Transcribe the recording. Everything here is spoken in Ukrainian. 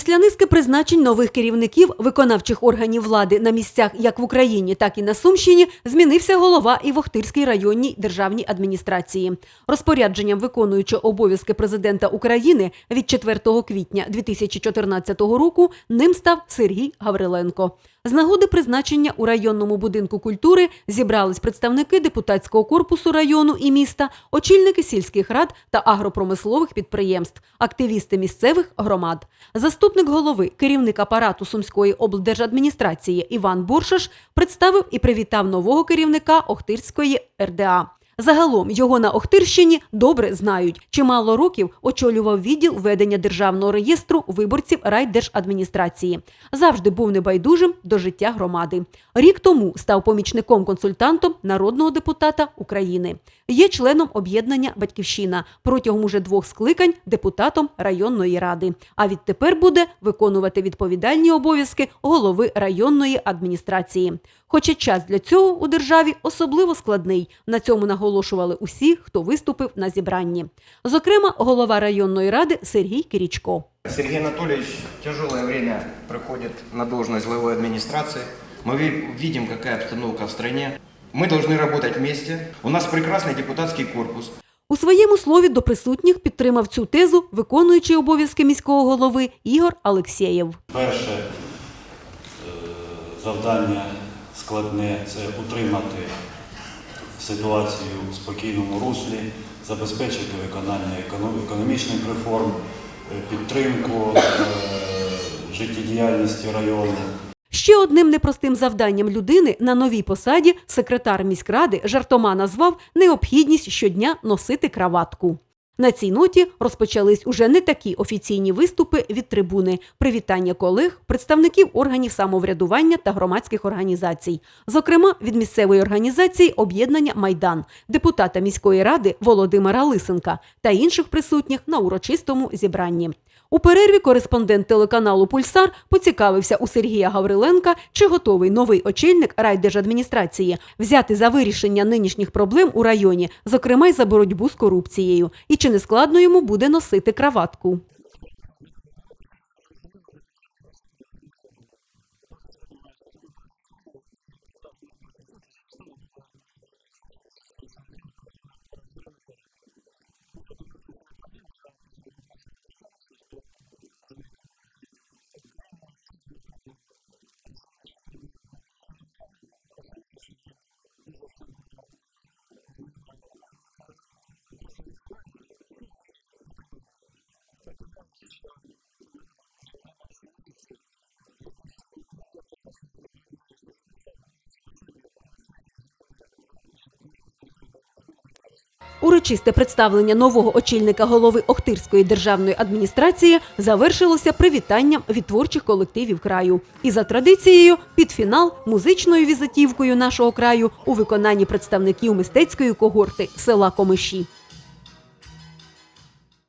Після низки призначень нових керівників виконавчих органів влади на місцях як в Україні, так і на Сумщині змінився голова і в Охтирській районній державній адміністрації. Розпорядженням виконуючого обов'язки президента України від 4 квітня 2014 року ним став Сергій Гавриленко. З нагоди призначення у районному будинку культури зібрались представники депутатського корпусу району і міста, очільники сільських рад та агропромислових підприємств, активісти місцевих громад. Заступник голови, керівник апарату Сумської облдержадміністрації Іван Буршаш представив і привітав нового керівника Охтирської РДА. Загалом його на Охтирщині добре знають. Чимало років очолював відділ ведення державного реєстру виборців райдержадміністрації. Завжди був небайдужим до життя громади. Рік тому став помічником-консультантом народного депутата України. Є членом об'єднання Батьківщина протягом уже двох скликань депутатом районної ради. А відтепер буде виконувати відповідальні обов'язки голови районної адміністрації. Хоча час для цього у державі особливо складний. На цьому наголошували усі, хто виступив на зібранні. Зокрема, голова районної ради Сергій Кирічко. Сергей Анатольевич тяжелое время проходит на должность главы администрации. Мы ви- видим, какая обстановка в стране. Мы должны работать вместе. У нас прекрасный депутатский корпус. У своєму слові до присутніх підтримав цю тезу виконуючий обов'язки міського голови Ігор Алексєєв. Перше е, завдання складне це утримати ситуацію в спокійному руслі, забезпечити виконання економ- економічних реформ, е, підтримку е, життєдіяльності району. Ще одним непростим завданням людини на новій посаді секретар міськради жартома назвав необхідність щодня носити краватку. На цій ноті розпочались уже не такі офіційні виступи від трибуни, привітання колег, представників органів самоврядування та громадських організацій, зокрема від місцевої організації об'єднання Майдан, депутата міської ради Володимира Лисенка та інших присутніх на урочистому зібранні. У перерві кореспондент телеканалу Пульсар поцікавився у Сергія Гавриленка, чи готовий новий очільник райдержадміністрації взяти за вирішення нинішніх проблем у районі, зокрема й за боротьбу з корупцією, і чи не складно йому буде носити краватку. Урочисте представлення нового очільника голови Охтирської державної адміністрації завершилося привітанням від творчих колективів краю. І за традицією, під фінал музичною візитівкою нашого краю у виконанні представників мистецької когорти села Комиші.